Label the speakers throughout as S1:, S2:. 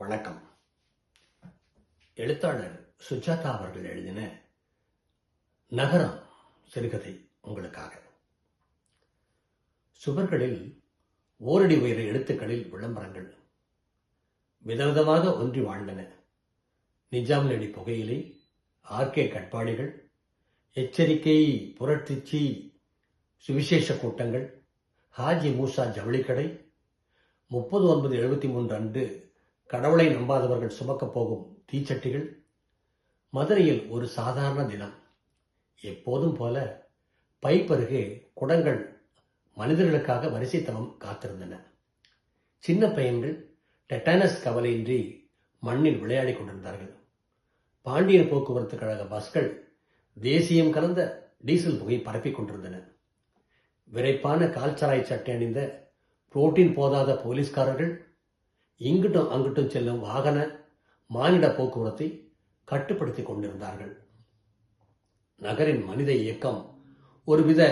S1: வணக்கம். எழுத்தாளர் சுஜாதா அவர்கள் எழுதின நகரம் சிறுகதை உங்களுக்காக. சுவர்களில் ஓரடி உயர எழுத்துக்களில் விளம்பரங்கள் விதவிதமாக ஒன்றி வாழ்ந்தன. நிஜாம்லடி புகையிலை ஆர்கே கட்பாடிகள் எச்சரிக்கை புரட்சிச்சி சுவிசேஷ கூட்டங்கள் ஹாஜி மூசா ஜவுளிக்கடை முப்பது ஒன்பது எழுபத்தி மூன்று அன்று கடவுளை நம்பாதவர்கள் சுமக்கப் போகும் தீச்சட்டிகள் மதுரையில் ஒரு சாதாரண தினம் எப்போதும் போல பைப்பருகே குடங்கள் மனிதர்களுக்காக வரிசை காத்திருந்தன. சின்ன பையன்கள் டெட்டானஸ் கவலையின்றி மண்ணில் விளையாடிக் கொண்டிருந்தார்கள். பாண்டியர் போக்குவரத்து கழக பஸ்கள் தேசியம் கலந்த டீசல் புகை பரப்பிக் கொண்டிருந்தன. விரைப்பான கால்சராய் சட்டை அணிந்த புரோட்டீன் போதாத போலீஸ்காரர்கள் இங்கிட்டும் அங்கிட்டும் செல்லும் வாகன மானிட போக்குவரத்தை கட்டுப்படுத்தி கொண்டிருந்தார்கள். நகரின் மனித இயக்கம் ஒருவித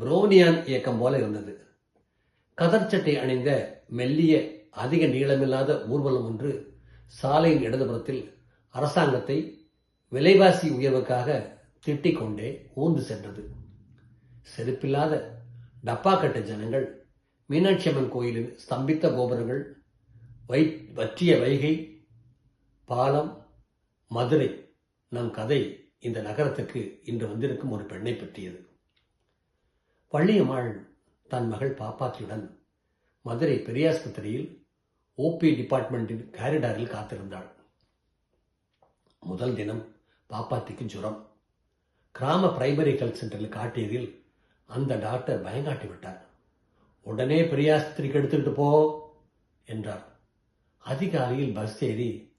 S1: புரோனியான் இயக்கம் போல இருந்தது. கதர் சட்டை அணிந்த மெல்லிய அதிக நீளமில்லாத ஊர்வலம் ஒன்று சாலையின் இடதுபுறத்தில் அரசாங்கத்தை விலைவாசி உயர்வுக்காக திட்டிக் கொண்டே ஊர்ந்து சென்றது. செருப்பில்லாத டப்பாக்கட்டு ஜனங்கள் மீனாட்சி அம்மன் கோயிலின் ஸ்தம்பித்த கோபுரங்கள் வை வற்றிய வைகை பாலம் மதுரை நம் கதை இந்த நகரத்துக்கு இன்று வந்திருக்கும் ஒரு பெண்ணை பற்றியது. வள்ளியம்மாள் தன் மகள் பாப்பாத்தியுடன் மதுரை பெரியாஸ்பத்திரியில் ஓபி டிபார்ட்மெண்டின் காரிடாரில் காத்திருந்தாள். முதல் தினம் பாப்பாத்திக்கு ஜுரம். கிராம பிரைமரி ஹெல்த் சென்டரில் காட்டியதில் அந்த டாக்டர் பயங்காட்டி விட்டார். உடனே பெரியாஸ்பத்திரிக்கு எடுத்துக்கிட்டு போ என்றார். அதிகாலையில் பஸ் ஏறி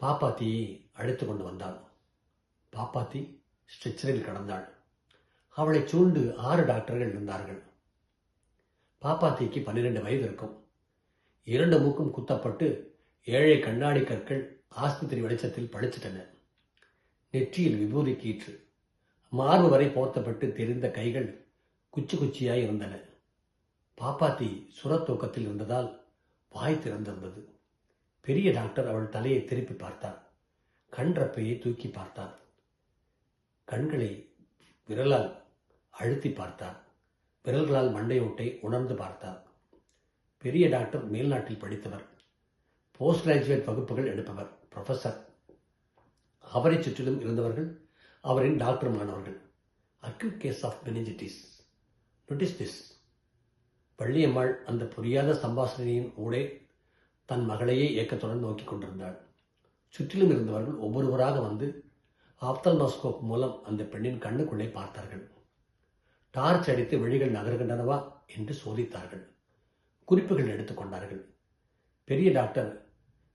S1: பாப்பாத்தியை அழைத்து கொண்டு வந்தாள். பாப்பாத்தி ஸ்ட்ரெச்சரில் கடந்தாள். அவளை சூழ்ந்து ஆறு டாக்டர்கள் இருந்தார்கள். பாப்பாத்திக்கு பன்னிரண்டு வயது இருக்கும். இரண்டு மூக்கும் குத்தப்பட்டு ஏழை கண்ணாடி கற்கள் ஆஸ்பத்திரி வெளிச்சத்தில் பழிச்சிட்டன நெற்றியில் விபூதி கீற்று மார்பு வரை போர்த்தப்பட்டு தெரிந்த கைகள் குச்சி குச்சியாய் இருந்தன. பாப்பாத்தி சுரத்தூக்கத்தில் இருந்ததால் வாய் திறந்திருந்தது. பெரிய டாக்டர் அவள் தலையை திருப்பி பார்த்தார் கண் ரப்பையை தூக்கி பார்த்தார் கண்களை விரலால் அழுத்தி பார்த்தார் விரல்களால் மண்டையோட்டை உணர்ந்து பார்த்தார் பெரிய டாக்டர் மேல்நாட்டில் படித்தவர். போஸ்ட் கிராஜுவேட் வகுப்புகள் எடுப்பவர். ப்ரொஃபசர் அவரை சுற்றிலும் இருந்தவர்கள் அவரின் டாக்டர் மாணவர்கள் acute case of meningitis notice this Palliyammal அந்த புரியாத சம்பாஷணையின் ஊடே தன் மகளையே ஏக்கத்துடன் நோக்கிக் கொண்டிருந்தாள். சுற்றிலும் இருந்தவர்கள் ஒவ்வொருவராக வந்து ஆப்தல்மாஸ்கோப் மூலம் அந்த பெண்ணின் கண்ணுக்குள்ளே பார்த்தார்கள். டார்ச் அடித்து வழிகள் நகர்கின்றனவா என்று சோதித்தார்கள். குறிப்புகள் எடுத்துக்கொண்டார்கள் பெரிய டாக்டர்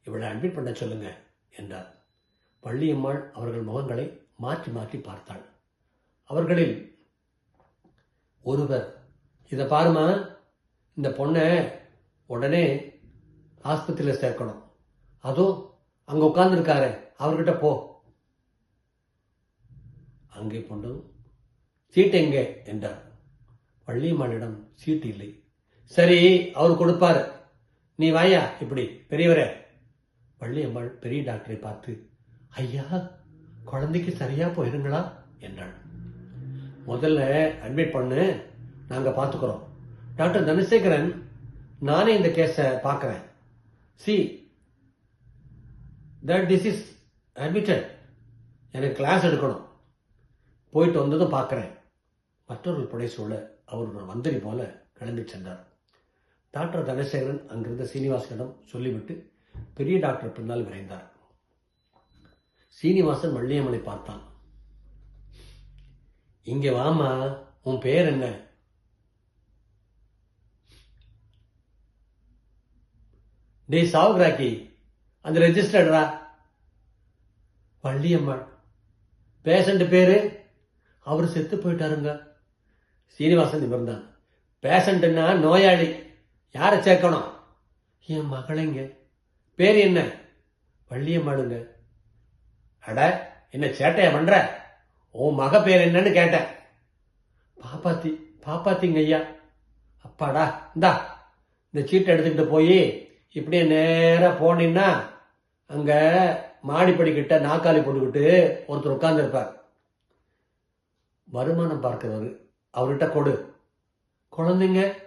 S1: இவளை அட்மிட் பண்ண சொல்லுங்க என்றார். வள்ளியம்மாள் அவர்கள் முகங்களை மாற்றி மாற்றி பார்த்தாள். அவர்களில் ஒருவர் இதை பாருமா இந்த பொண்ணை உடனே ஆஸ்பத்திரியில் சேர்க்கணும். அதுவும் அங்கே உட்காந்துருக்காரு அவர்கிட்ட போ. அங்கே கொண்டு சீட்டு எங்கே? என்றார். வள்ளியம்மாளிடம் சீட்டு இல்லை. சரி அவர் கொடுப்பாரு. நீ வாயா இப்படி பெரியவரே. வள்ளியம்மாள் பெரிய டாக்டரை பார்த்து ஐயா குழந்தைக்கு சரியா போயிருங்களா? என்றாள். முதல்ல அட்மிட் பண்ணு நாங்கள் பார்த்துக்குறோம். டாக்டர் தனசேகரன் நானே இந்த கேஸை பார்க்குறேன். See that this is admitted எனக்கு கிளாஸ் எடுக்கணும். போயிட்டு வந்ததும் பார்க்குறேன். மற்றொரு புடை சூழ அவர் ஒரு மந்திரி போல கிளம்பி சென்றார். டாக்டர் தனசேகரன் அங்கிருந்த சீனிவாசனிடம் சொல்லிவிட்டு பெரிய டாக்டர் பின்னால் விரைந்தார். சீனிவாசன் வள்ளியம்மனை பார்த்தான். இங்கே வாமா உன் பேர் என்ன? டே சாவுகிராக்கி அந்த ரெஜிஸ்டர்டா வள்ளியம்மாள். பேஷண்ட் பேரு? அவர் செத்து போயிட்டாருங்க. சீனிவாசன் நிமிர்ந்தான் பேஷண்ட்னா நோயாளி. யாரை சேர்க்கணும்? என் மகளைங்க. பேர் என்ன? பள்ளியம்மாளுங்க அட என்ன சேட்டையா பண்ற? உன் மக பேர் என்னன்னு கேட்டேன். பாப்பாத்தி பாப்பாத்திங்க ஐயா. அப்பாடா இந்தா. இந்த சீட்டை எடுத்துக்கிட்டு போய் இப்படியே நேராக போனீங்கன்னா அங்கே மாடிப்படிக்கிட்ட நாக்காளி போட்டுக்கிட்டு ஒருத்தர் உட்காந்துருப்பார் வருமானம் பார்க்கிறவர். அவர்கிட்ட கொடு. குழந்தைங்க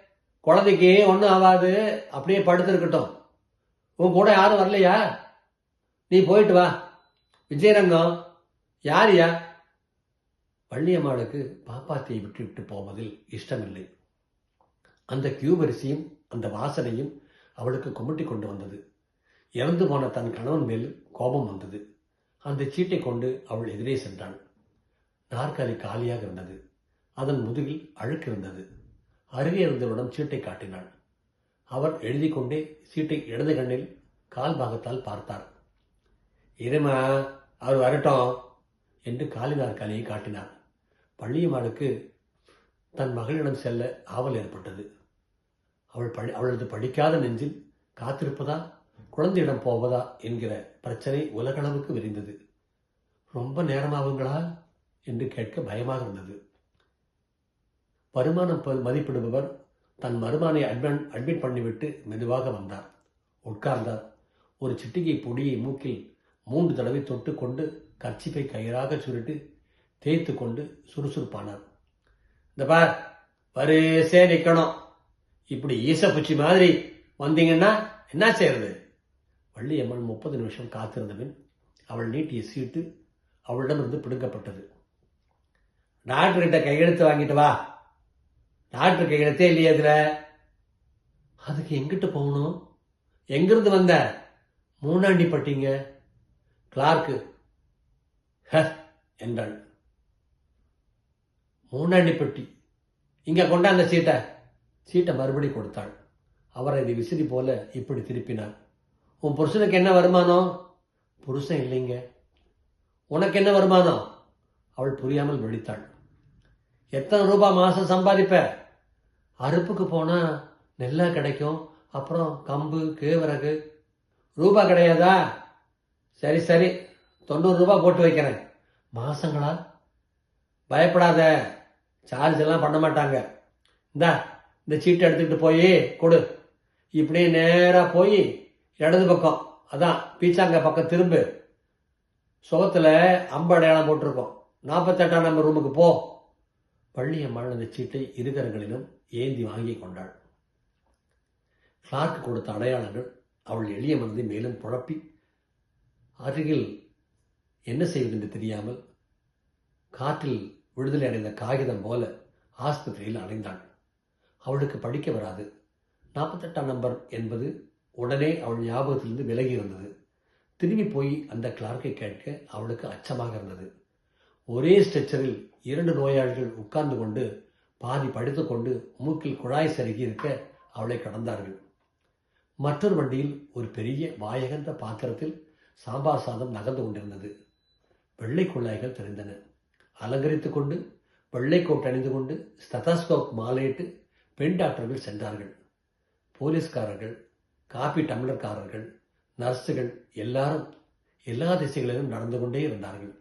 S1: குழந்தைக்கு ஒன்றும் ஆகாது. அப்படியே படுத்துருக்கட்டும். உன் கூட யாரும் வரலையா? நீ போயிட்டு வா. விஜயரங்கம் யாரியா வள்ளியம்மாளுக்கு பாப்பாத்தியை விட்டு விட்டு போவதில் இஷ்டமில்லை. அந்த கியூபரிசியும் அந்த வாசனையும் அவளுக்கு குமட்டி கொண்டு வந்தது. இறந்து போன தன் கணவன் மேல் கோபம் வந்தது. அந்த சீட்டை கொண்டு அவள் எதிரே சென்றாள். நாற்காலி காலியாக இருந்தது. அதன் முதுகில் அழுக்கு இருந்தது. அருகே இருந்தவரிடம் சீட்டை காட்டினாள். அவர் எழுதி கொண்டே சீட்டை இடது கண்ணில் கால் பாகத்தால் பார்த்தார். இருமா அவர் வரட்டும் என்று காலி நாற்காலியை காட்டினார். பள்ளியம்மாளுக்கு தன் மகளிடம் செல்ல ஆவல் ஏற்பட்டது. அவள் படி அவளது படிக்காத நெஞ்சில் காத்திருப்பதா? குழந்தையிடம் போவதா? என்கிற பிரச்சனை உலகளவுக்கு விரிந்தது. ரொம்ப நேரமாகுங்களா? என்று கேட்க பயமாக இருந்தது. வருமானம் ப- மதிப்பிடுபவர் தன் மருமானை அட்மிட் அட்மிட் பண்ணிவிட்டு மெதுவாக வந்தார். உட்கார்ந்தார். ஒரு சிட்டிகை பொடியை மூக்கில் மூன்று தடவை தொட்டு கொண்டு கர்ச்சிப்பை கயிறாக சுருட்டு தேய்த்து கொண்டு சுறுசுறுப்பானார். இந்த பார் வரிசே நிற்கணும் இப்படி ஈசப்பூச்சி மாதிரி வந்தீங்கன்னா என்ன செய்யறது? வள்ளியம்மன் முப்பது நிமிஷம் காத்திருந்தவன் அவள் நீட்டிய சீட்டு அவளிடமிருந்து பிடுங்கப்பட்டது. டாக்டர் கிட்ட கையெழுத்து வாங்கிட்டு வா. டாக்டர் கையெழுத்தே இல்லையே அதுல அதுக்கு எங்கிட்டு போகணும்? எங்கிருந்து வந்த? மூணாண்டி பட்டிங்க கிளார்க்கு. ஹ என்றாள். மூணாண்டிப்பட்டி. இங்க கொண்டாந்த சீட்டை. சீட்டை மறுபடி கொடுத்தாள். அவரை இது விசிறி போல இப்படி திருப்பினார் உன் புருஷனுக்கு என்ன வருமானம்? புருஷன் இல்லைங்க. உனக்கு என்ன வருமானம்? அவள் புரியாமல் வெடித்தாள் எத்தனை ரூபாய் மாதம் சம்பாதிப்ப? அறுப்புக்கு போனால் நெல்லா கிடைக்கும் அப்புறம் கம்பு கேவரகு. ரூபா கிடையாதா? சரி சரி. தொண்ணூறு ரூபா போட்டு வைக்கிறேன். மாசங்களா? பயப்படாத. சார்ஜ் எல்லாம் பண்ண மாட்டாங்க. இந்தா இந்த சீட்டை எடுத்துக்கிட்டு போய் கொடு. இப்படியே நேராக போய் இடது பக்கம் அதான் பீச்சாங்க பக்கம் திரும்பு. சுகத்தில் அம்பு அடையாளம் போட்டிருக்கோம். நாற்பத்தெட்டாம் நம்பர் ரூமுக்கு போ. பள்ளியம்மாள் அந்த சீட்டை இருகரங்களிலும் ஏந்தி வாங்கி கொண்டாள். கிளார்க் கொடுத்த அடையாளங்கள் அவள் எளிய மனதை மேலும் குழப்பி அருகில் என்ன செய்வதென்று தெரியாமல் காற்றில் விடுதலை அடைந்த காகிதம் போல ஆஸ்பத்திரியில் அடைந்தாள் அவளுக்கு படிக்க வராது. நாற்பத்தெட்டாம் நம்பர் என்பது உடனே அவள் ஞாபகத்திலிருந்து விலகி இருந்தது திரும்பி போய் அந்த கிளார்க்கை கேட்க அவளுக்கு அச்சமாக இருந்தது. ஒரே ஸ்ட்ரெச்சரில் இரண்டு நோயாளிகள் உட்கார்ந்து கொண்டு பாதி படித்துக்கொண்டு மூக்கில் குழாய் சருகி இருக்க அவளை கடந்தார்கள். மற்றொரு வண்டியில் ஒரு பெரிய வாயகந்த பாத்திரத்தில் சாம்பார் சாதம் நகர்ந்து கொண்டிருந்தது. வெள்ளை குழாய்கள் தெரிந்தன. அலங்கரித்து கொண்டு வெள்ளை கோட் அணிந்து கொண்டு ஸ்டெத்தாஸ்கோப் மாலையிட்டு பெண் டாக்டர்கள் சென்றார்கள். போலீஸ்காரர்கள் காபி டம்ளர்காரர்கள் நர்ஸுகள் எல்லாரும் எல்லா திசைகளிலும் நடந்து கொண்டே இருந்தார்கள்.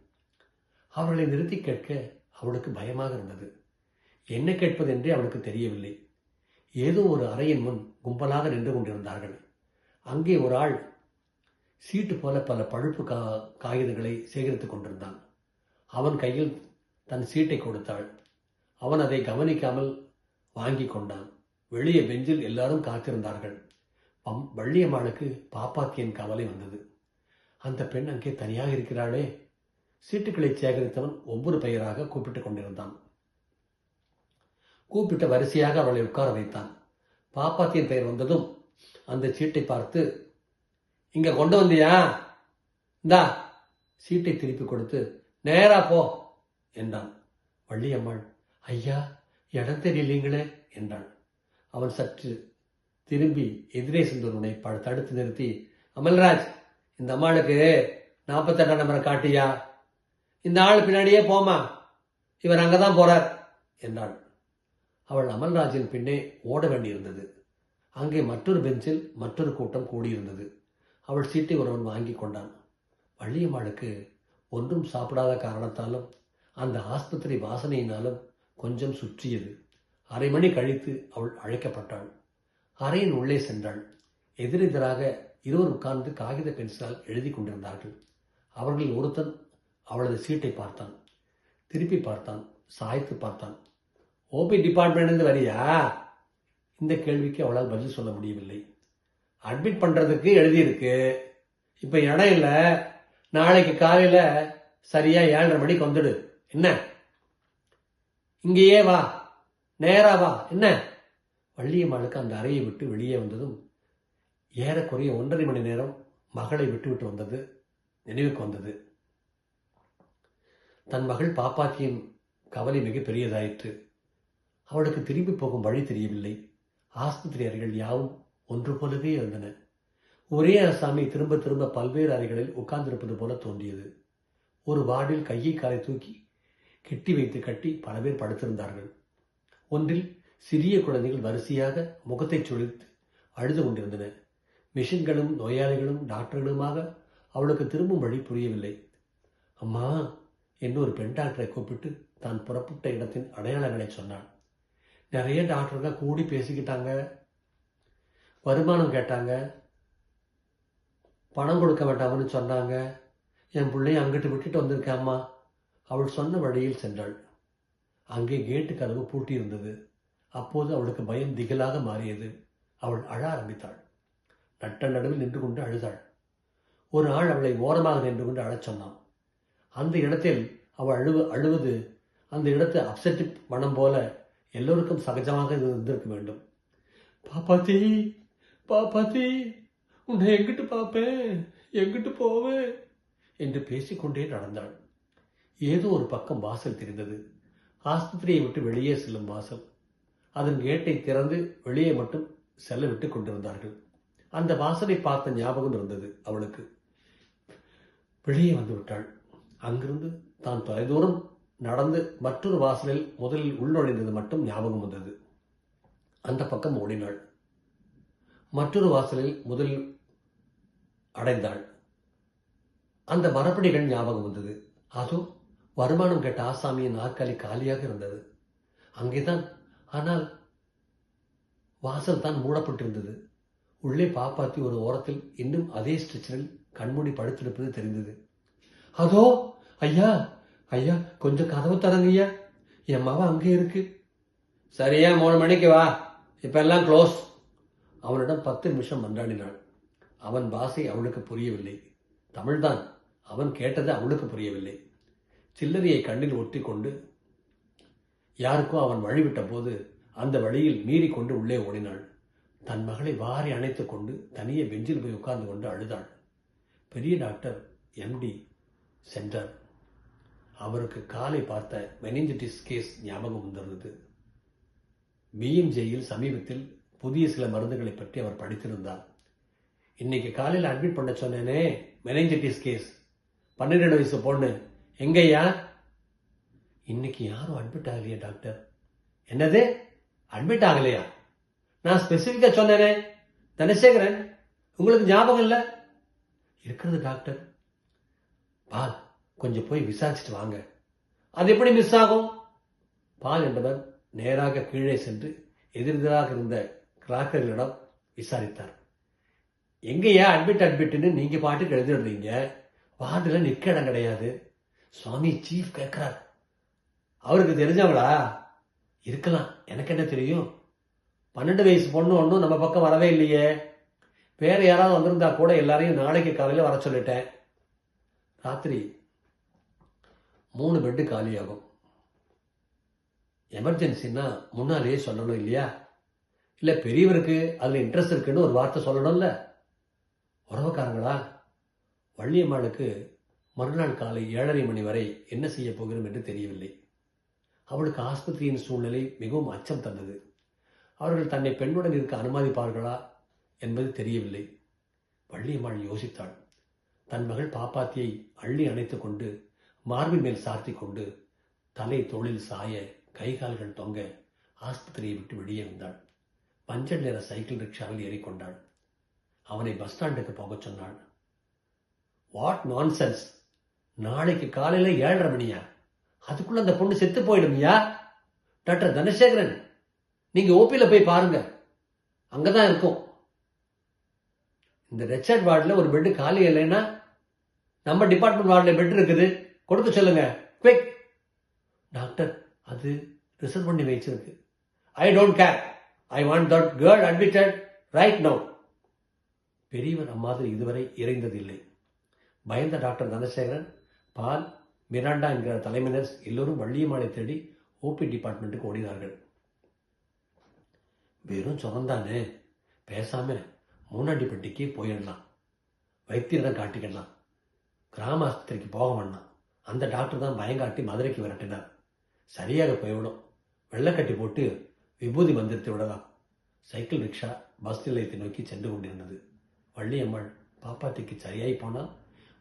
S1: அவர்களை நிறுத்தி கேட்க அவளுக்கு பயமாக இருந்தது. என்ன கேட்பது என்றே அவளுக்கு தெரியவில்லை. ஏதோ ஒரு அறையின் முன் கும்பலாக நின்று கொண்டிருந்தார்கள். அங்கே ஒரு ஆள் சீட்டு போல பல பழுப்பு கா காகிதங்களை சேகரித்துக் கொண்டிருந்தான். அவன் கையில் தன் சீட்டை கொடுத்தாள். அவன் அதை கவனிக்காமல் வாங்கி கொண்டான் வெளியே பெஞ்சில் எல்லாரும் காத்திருந்தார்கள். பம் வள்ளியம்மாளுக்கு பாப்பாத்தியின் கவலை வந்தது. அந்த பெண் அங்கே தனியாக இருக்கிறாளே. சீட்டுகளை சேகரித்தவன் ஒவ்வொரு பெயராக கூப்பிட்டுக் கொண்டிருந்தான். கூப்பிட்ட வரிசையாக அவளை உட்கார வைத்தான். பாப்பாத்தியின் பெயர் வந்ததும் அந்த சீட்டை பார்த்து இங்க கொண்டு வந்தியா? இந்தா சீட்டை திருப்பி கொடுத்து நேரா போ என்றான். வள்ளியம்மாள் ஐயா இடம் தெரியலீங்களே என்றாள். அவன் சற்று திரும்பி எதிரே சென்றவனை ப- தடுத்து நிறுத்தி அமல்ராஜ் இந்த அம்மாளுக்கு நாற்பத்தெட்டாம் நம்பரை காட்டியா? இந்த ஆள் பின்னாடியே போமா இவர் அங்கே தான் போறார் என்றாள். அவள் அமல்ராஜின் பின்னே ஓட வேண்டியிருந்தது. அங்கே மற்றொரு பெஞ்சில் மற்றொரு கூட்டம் கூடியிருந்தது. அவள் சீட்டை ஒருவன் வாங்கி கொண்டான். வள்ளியம்மாளுக்கு ஒன்றும் சாப்பிடாத காரணத்தாலும் அந்த ஆஸ்பத்திரி வாசனையினாலும் கொஞ்சம் சுற்றியது. அரை மணி கழித்து அவள் அழைக்கப்பட்டாள். அறையின் உள்ளே சென்றாள். எதிரெதிராக இருவர் உட்கார்ந்து காகித பென்சிலால் எழுதி கொண்டிருந்தார்கள். அவர்களில் ஒருத்தன் அவளது சீட்டை பார்த்தான். திருப்பி பார்த்தான். சாய்த்து பார்த்தான். ஓபி டிபார்ட்மெண்ட்லேருந்து வரியா? இந்த கேள்விக்கு அவளால் பதில் சொல்ல முடியவில்லை. அட்மிட் பண்ணுறதுக்கு எழுதியிருக்கு. இப்போ இடம் இல்லை. நாளைக்கு காலையில் சரியாக ஏழரை மணிக்கு வந்துடு. என்ன? இங்கேயே வா. நேரா வா. என்ன? வள்ளியம்மாளுக்கு அந்த அறையை விட்டு வெளியே வந்ததும் ஏறக்குறைய ஒன்றரை மணி நேரம் மகளை விட்டுவிட்டு வந்தது நினைவுக்கு வந்தது. தன் மகள் பாப்பாத்தியின் கவலை மிக பெரியதாயிற்று. அவளுக்கு திரும்பி போகும் வழி தெரியவில்லை. ஆஸ்பத்திரி அறைகள் யாவும் ஒன்று போலவே இருந்தன. ஒரே அரசாமி திரும்ப திரும்ப பல்வேறு அறைகளில் உட்கார்ந்திருப்பது போல தோன்றியது. ஒரு வார்டில் கையை காலை தூக்கி கெட்டி வைத்து கட்டி பல பேர் படுத்திருந்தார்கள். ஒன்றில் சிறிய குழந்தைகள் வரிசையாக முகத்தை சுழித்து அழுது கொண்டிருந்தன. மிஷின்களும் நோயாளிகளும் டாக்டர்களுமாக அவளுக்கு திரும்பும் வழி புரியவில்லை. அம்மா என்று ஒரு பெண் டாக்டரை கூப்பிட்டு தான் புறப்பட்ட இடத்தின் அடையாளங்களை சொன்னான் நிறைய டாக்டர்கள் கூடி பேசிக்கிட்டாங்க. வருமானம் கேட்டாங்க. பணம் கொடுக்க வேண்டாம்னு சொன்னாங்க. என் பிள்ளைய அங்கிட்டு விட்டுட்டு வந்திருக்கேன் அம்மா. அவள் சொன்ன வழியில் சென்றாள். அங்கே கேட்டு கதவு பூட்டியிருந்தது. அப்போது அவளுக்கு பயம் திகிலாக மாறியது. அவள் அழ ஆரம்பித்தாள். நட்ட நடுவில் நின்று கொண்டு அழுதாள். ஒரு ஆள் அவளை ஓரமாக நின்று கொண்டு அழச் சொன்னான். அந்த இடத்தில் அவள் அழுவ அழுவது அந்த இடத்தை அப்செட் மனம் போல எல்லோருக்கும் சகஜமாக இது இருந்திருக்க வேண்டும். பாப்பாத்தி பாப்பாத்தி உன்னை எங்கிட்டு பார்ப்பேன் எங்கிட்டு போவேன்? என்று பேசிக்கொண்டே நடந்தாள். ஏதோ ஒரு பக்கம் வாசல் தெரிந்தது. ஆஸ்பத்திரியை விட்டு வெளியே செல்லும் வாசல். அதன் கேட்டை திறந்து வெளியே மட்டும் செல்ல விட்டு கொண்டிருந்தார்கள். அந்த வாசலை பார்த்த ஞாபகம் இருந்தது அவளுக்கு. வெளியே வந்து விட்டாள். அங்கிருந்து தான் தொலைதூரம் நடந்து மற்றொரு வாசலில் முதலில் உள்நுழைந்தது மட்டும் ஞாபகம் வந்தது. அந்த பக்கம் ஓடினாள். மற்றொரு வாசலில் முதலில் அடைந்தாள். அந்த மரப்படிகள் ஞாபகம் வந்தது. அதோ வருமானம் கேட்ட ஆசாமியின் நாற்காலி காலியாக இருந்தது. அங்கேதான் ஆனால் வாசல் தான் மூடப்பட்டிருந்தது. உள்ளே பாப்பாத்தி ஒரு ஓரத்தில் இன்னும் அதே ஸ்ட்ரெச்சரில் கண்மூடி படுத்திருப்பது தெரிந்தது. அதோ ஐயா ஐயா கொஞ்சம் கதவு தரங்க ஐயா என் மவ அங்கே இருக்கு. சரியா மூணு மணிக்கு வா. இப்பெல்லாம் க்ளோஸ். அவனிடம் பத்து நிமிஷம் மன்றாடினாள். அவன் பாஷை அவளுக்கு புரியவில்லை. தமிழ்தான். அவன் கேட்டது அவளுக்கு புரியவில்லை. சில்லறையை கண்ணில் ஒட்டி கொண்டு யாருக்கோ அவன் வழிவிட்ட போது அந்த வழியில் மீறிக்கொண்டு உள்ளே ஓடினாள். தன் மகளை வாரி அணைத்து கொண்டு தனியே பெஞ்சில் போய் உட்கார்ந்து கொண்டு அழுதாள். பெரிய டாக்டர் எம்டி சென்றார். அவருக்கு காலை பார்த்த மெனிஞ்சிட்டிஸ் கேஸ் ஞாபகம் வந்திருந்தது. பிஎம்ஜேயில் சமீபத்தில் புதிய சில மருந்துகளை பற்றி அவர் படித்திருந்தார். இன்னைக்கு காலையில் அட்மிட் பண்ண சொன்னேனே மெனிஞ்சிட்டிஸ் கேஸ். பன்னிரெண்டு வயசு பொண்ணு. எங்கய்யா? இன்னைக்கு யாரும் அட்மிட் ஆகலையா டாக்டர்? என்னது? அட்மிட் ஆகலையா நான் ஸ்பெசிஃபிக்காக சொன்னேனே. தனசேகரன் உங்களுக்கு ஞாபகம் இல்லை? இருக்கிறது டாக்டர். பால் கொஞ்சம் போய் விசாரிச்சுட்டு வாங்க. அது எப்படி மிஸ் ஆகும்? பால் என்பவர் நேராக கீழே சென்று எதிரெதிராக இருந்த கிராக்கர்களிடம் விசாரித்தார். எங்கேயா அட்மிட் அட்மிட்னு நீங்கள் பாட்டுக்கு எழுதிடுறீங்க? வார்டில் நிற்க இடம் கிடையாது. சுவாமி சீஃப் கேட்கிறார் அவருக்கு தெரிஞ்சவளா இருக்கலாம். எனக்கு என்ன தெரியும்? பன்னெண்டு வயசு பொண்ணு ஒன்றும் நம்ம பக்கம் வரவே இல்லையே. வேறு யாராவது வந்திருந்தா கூட எல்லாரையும் நாளைக்கு காலையில் வர சொல்லிட்டேன். ராத்திரி மூணு பெட்டு காலியாகும். எமர்ஜென்சின்னா முன்னாலேயே சொல்லணும் இல்லையா? இல்லை பெரியவருக்கு அதில் இன்ட்ரெஸ்ட் இருக்குன்னு ஒரு வார்த்தை சொல்லணும்ல? உறவுக்காரங்களா? வள்ளியம்மாளுக்கு மறுநாள் காலை ஏழரை மணி வரை என்ன செய்யப் போகிறோம் என்று தெரியவில்லை. அவளுக்கு ஆஸ்பத்திரியின் சூழ்நிலை மிகவும் அச்சம் தந்தது. அவர்கள் தன்னை பெண்ணுடன் இருக்க அனுமதிப்பார்களா என்பது தெரியவில்லை. வள்ளியம்மாள் யோசித்தாள். தன் மகள் பாப்பாத்தியை அள்ளி அணைத்து கொண்டு மார்பின் மேல் சார்த்தி கொண்டு தலை தோளில் சாய கை கால்கள் தொங்க ஆஸ்பத்திரியை விட்டு வெளியே வந்தாள். மஞ்சள் நிற சைக்கிள் ரிக்ஷாவில் ஏறிக்கொண்டாள் அவனை பஸ் ஸ்டாண்டுக்கு போகச் சொன்னாள். What nonsense? நாளைக்கு காலையில ஏழரை மணியா? அதுக்குள்ள அந்த பொண்ணு செத்து போயிடும்யா? டாக்டர் தனசேகரன் நீங்க ஓபியில போய் பாருங்க. அங்கதான் இருக்கும். இந்த ரெச்சர்ட் வார்டில் ஒரு பெட்டு காலி இல்லைன்னா நம்ம டிபார்ட்மெண்ட் வார்டில் பெட் இருக்குது. கொடுத்து சொல்லுங்க. குவிக். டாக்டர் அது ரிசர்வ் பண்ணி வச்சிருக்கு. I don't care. I want that girl admitted right no பெரியவர் அம்மாதிரி இதுவரை இறைந்ததில்லை. பயந்த டாக்டர் தனசேகரன் பால் மிராண்டா என்கிற தலைமையினர் எல்லோரும் வள்ளியம்மாளை தேடி ஓபி டிபார்ட்மெண்ட்டுக்கு ஓடினார்கள். வெறும் சுகந்தானே பேசாம மூணாண்டிப்பட்டிக்கு போயிடலாம். வைத்தியரிடம் காட்டிக்கிடலாம். கிராம ஆஸ்பத்திரிக்கு போக வேண்டாம் அந்த டாக்டர் தான் பயங்காட்டி மதுரைக்கு விரட்டினார். சரியாக போய்விடும். வெள்ளைக்கட்டி போட்டு விபூதி மந்திரத்தை விடலாம். சைக்கிள் ரிக்ஷா பஸ் நிலையத்தை நோக்கி சென்று கொண்டிருந்தது. வள்ளியம்மாள் பாப்பாத்திக்கு சரியாகி போனால்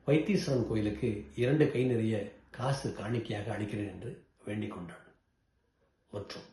S1: வைத்தீஸ்வரன் கோயிலுக்கு இரண்டு கை நிறைய காசு காணிக்கையாக அளிக்கிறேன் என்று வேண்டிக் கொண்டான். மற்றும்